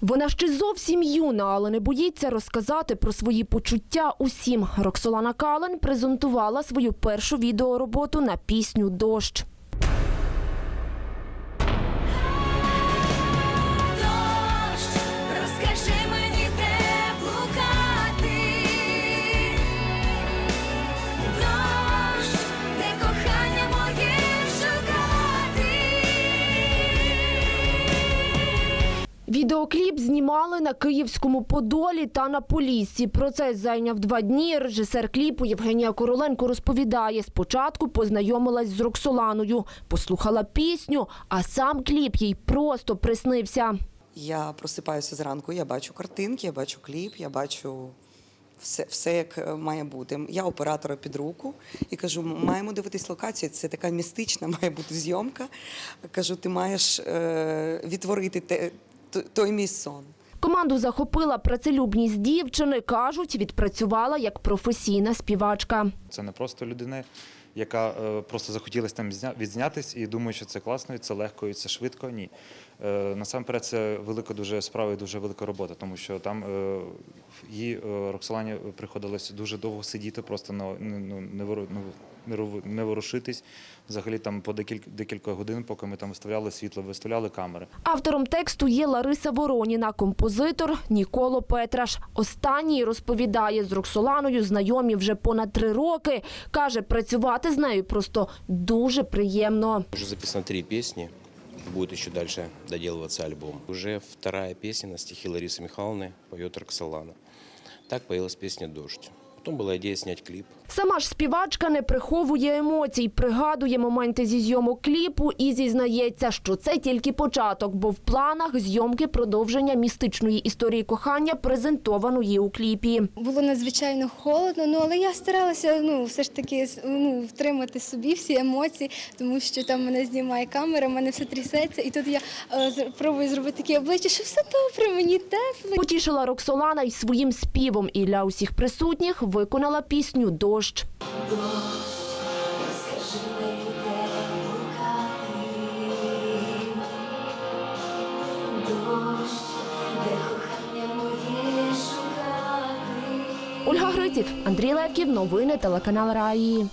Вона ще зовсім юна, але не боїться розказати про свої почуття усім. Роксолана Кален презентувала свою першу відеороботу на пісню Дощ. Відеокліп знімали на Київському Подолі та на Поліссі. Процес зайняв два дні. Режисер кліпу Євгенія Короленко розповідає, спочатку познайомилась з Роксоланою, послухала пісню, а сам кліп їй просто приснився. Я просипаюся зранку, я бачу картинки, я бачу кліп, я бачу все, все як е, має бути. Я оператора під руку і кажу, маємо дивитись локацію. Це така містична має бути зйомка. Кажу, ти маєш е, відтворити те, той мій сон. Команду захопила працелюбність дівчини. Кажуть, відпрацювала як професійна співачка. Це не просто людина, яка е, просто захотілося там зня- відзнятись і думає, що це класно, і це легко, і це швидко. Ні. Е, насамперед, це велика дуже справа і дуже велика робота, тому що там е, їй Роксолані приходилось дуже довго сидіти, просто на, ну, ну, не, вору- ну, не, ру- не ворушитись. Взагалі там по декілька, декілька годин, поки ми там виставляли світло, виставляли камери. Автором тексту є Лариса Вороніна, композитор Ніколо Петраш. Останній розповідає, з Роксоланою знайомі вже понад три роки. Каже, працювати з нею просто дуже приємно. Уже записано три песни, будет еще дальше доделываться альбом. Уже вторая песня на стихи Ларисы Михайловны поет Роксолана. Так появилась песня «Дождь». Потом была идея снять клип. Сама ж співачка не приховує емоцій, пригадує моменти зі зйомок кліпу і зізнається, що це тільки початок, бо в планах зйомки продовження містичної історії кохання, презентованої у кліпі. Було надзвичайно холодно, ну але я старалася ну все ж таки ну, втримати собі всі емоції, тому що там мене знімає камера, мене все трясеться, і тут я е, пробую зробити таке обличчя, що все добре, мені тепло. Потішила Роксолана й своїм співом і для усіх присутніх виконала пісню Дощ. Ольга Гриців, Андрій Левків, новини телеканал Раї.